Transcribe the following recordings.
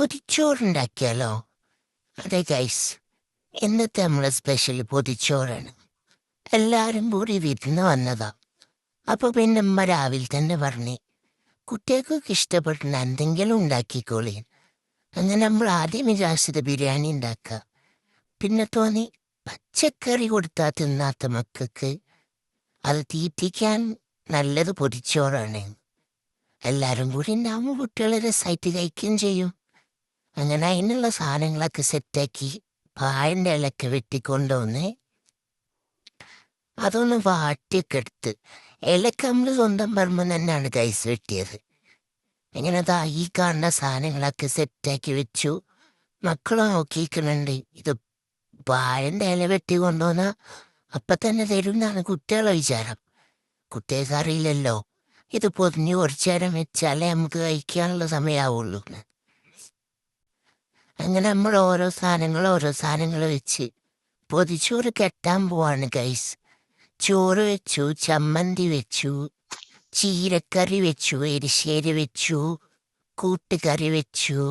പൊതിച്ചോറുണ്ടാക്കിയാലോ? അതെ ഗൈസ് ഇന്നത്തെ നമ്മളെ സ്പെഷ്യൽ പൊതിച്ചോറാണ്. എല്ലാവരും കൂടി വിരുന്ന് വന്നതാ. അപ്പൊ പിന്നെ അമ്മ രാവിലെ തന്നെ പറഞ്ഞ് കുട്ടികൾക്കൊക്കെ ഇഷ്ടപ്പെടുന്ന എന്തെങ്കിലും ഉണ്ടാക്കിക്കോളി. അങ്ങനെ നമ്മൾ ആദ്യം വിചാരിച്ചത് ബിരിയാണി ഉണ്ടാക്കുക. പിന്നെ തോന്നി പച്ചക്കറി കൊടുത്താൽ തിന്നാത്ത മക്കൾക്ക് അത് തീറ്റിക്കാൻ നല്ലത് പൊതിച്ചോറാണ്. എല്ലാവരും കൂടി ഉണ്ടാവുമ്പോൾ കുട്ടികൾ രസമായിട്ട് കഴിക്കുകയും ചെയ്യും. അങ്ങനെ അതിനുള്ള സാധനങ്ങളൊക്കെ സെറ്റാക്കി പായന്റെ ഇലക്കെ വെട്ടിക്കൊണ്ടുവന്ന് അതൊന്ന് വാട്ടിയൊക്കെ എടുത്ത് ഇലക്ക് നമ്മൾ സ്വന്തം പറമ്പ് തന്നെയാണ് കൈസ് വെട്ടിയത്. ഇങ്ങനെ അതാ ഈ കാണുന്ന സാധനങ്ങളൊക്കെ സെറ്റാക്കി വെച്ചു. മക്കളും നോക്കിയിരിക്കുന്നുണ്ട്. ഇത് പായന്റെ ഇല വെട്ടി കൊണ്ടുവന്ന അപ്പം തന്നെ തരും എന്നാണ് കുട്ടികളെ വിചാരം. കുട്ടികൾക്ക് അറിയില്ലല്ലോ. ഇത് പൊതിഞ്ഞ് കുറച്ചു നേരം വെച്ചാലേ നമുക്ക് കഴിക്കാനുള്ള സമയമാവുള്ളൂ. അങ്ങനെ നമ്മൾ ഓരോ സാധനങ്ങൾ ഓരോ സാധനങ്ങൾ വെച്ച് പൊതിച്ചോറ് കെട്ടാൻ പോവാണ് ഗൈസ് ചോറ് വെച്ചു ചമ്മന്തി വെച്ചു ചീരക്കറി വെച്ചു എരിശ്ശേരി വെച്ചു കൂട്ടുകറി വെച്ചു.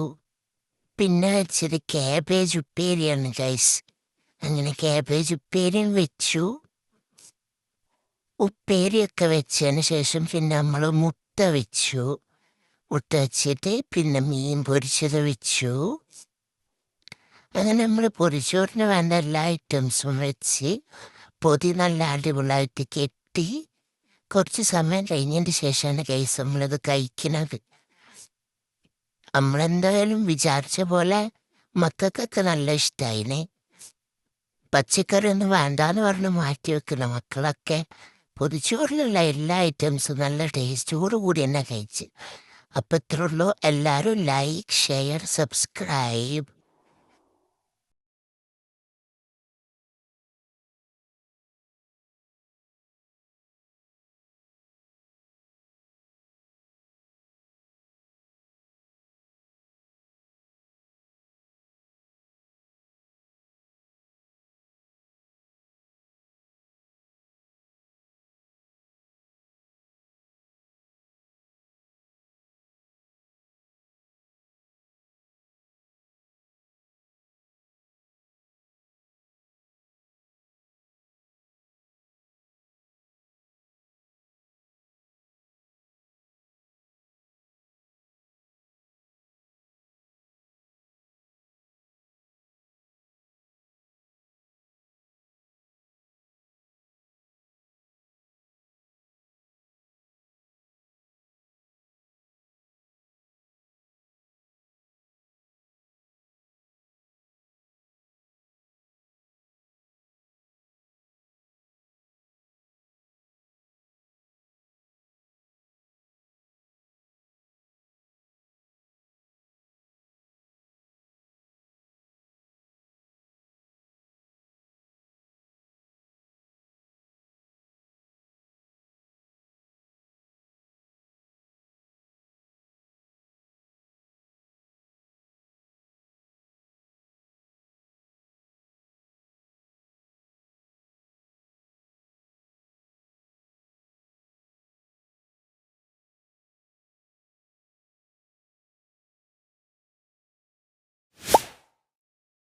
പിന്നെ വെച്ചത് കാബേജ് ഉപ്പേരിയാണ് ഗൈസ് അങ്ങനെ കാബേജ് ഉപ്പേരിയും വെച്ചു. ഉപ്പേരിയൊക്കെ വെച്ചതിന് ശേഷം പിന്നെ നമ്മൾ മുട്ട വെച്ചു. മുട്ട വെച്ചിട്ട് പിന്നെ മീൻ പൊരിച്ചത് വെച്ചു. അങ്ങനെ നമ്മൾ പൊരിച്ചോറിന് വേണ്ട എല്ലാ ഐറ്റംസും വെച്ച് പൊതി നല്ല അടിപൊളിയായിട്ട് കെട്ടി കുറച്ച് സമയം കഴിഞ്ഞതിന് ശേഷമാണ് കേസ് നമ്മളത് കഴിക്കുന്നത്. നമ്മളെന്തായാലും വിചാരിച്ച പോലെ മക്കൾക്കൊക്കെ നല്ല ഇഷ്ടമായിനെ പച്ചക്കറി ഒന്നും വേണ്ടാന്ന് പറഞ്ഞ് മാറ്റി വെക്കുന്ന മക്കളൊക്കെ. പൊതിച്ചോറിലുള്ള എല്ലാ ഐറ്റംസും നല്ല ടേസ്റ്റോടു കൂടി തന്നെ കഴിച്ച്. അപ്പം ഇത്രയുള്ളൂ എല്ലാവരും ലൈക്ക് ഷെയർ സബ്സ്ക്രൈബ്